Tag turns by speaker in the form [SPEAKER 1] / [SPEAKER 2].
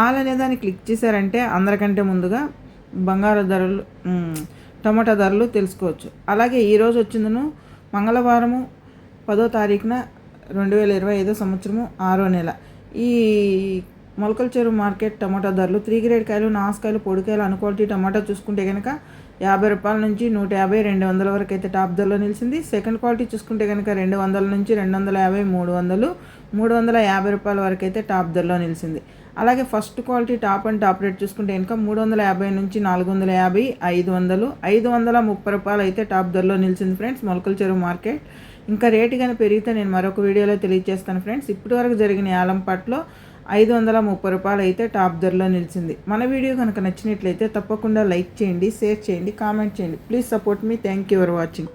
[SPEAKER 1] All అనే దాన్ని click చేశారంటే అందరికంటే ముందుగా బంగారు ధరలు టమాటా ధరలు తెలుసుకోవచ్చు. అలాగే ఈరోజు వచ్చిందను మంగళవారము పదో తారీఖున రెండు వేల ఇరవై ఐదో సంవత్సరము ఆరో నెల. ఈ మొలకల చెరువు మార్కెట్ టమాటా ధరలు త్రీ గ్రేడ్ కాయలు నాసుకాయలు పొడికాయలు అన్ క్వాలిటీ టమాటా చూసుకుంటే కనుక యాభై రూపాయల నుంచి నూట యాభై రెండు వందల వరకు అయితే టాప్ ధరలో నిలిచింది. సెకండ్ క్వాలిటీ చూసుకుంటే కనుక రెండు వందల నుంచి రెండు వందల యాభై మూడు వందలు మూడు వందల యాభై రూపాయల వరకు అయితే టాప్ ధరలో నిలిచింది. అలాగే first quality top and top rate చూసుకుంటే కనుక మూడు వందల యాభై నుంచి నాలుగు వందల యాభై ఐదు వందలు ఐదు వందల ముప్పై రూపాయలు అయితే టాప్ ధరలో నిలిచింది ఫ్రెండ్స్ మొలకల చెరువు మార్కెట్. ఇంకా రేటు కానీ పెరిగితే నేను మరొక వీడియోలో తెలియజేస్తాను ఫ్రెండ్స్. ఇప్పటి వరకు జరిగిన యాలంపాట్లో ఐదు వందల ముప్పై రూపాయలు అయితే టాప్ ధరలో నిలిచింది. మన వీడియో కనుక నచ్చినట్లయితే తప్పకుండా లైక్ చేయండి షేర్ చేయండి కామెంట్ చేయండి. Please support me. Thank you for watching.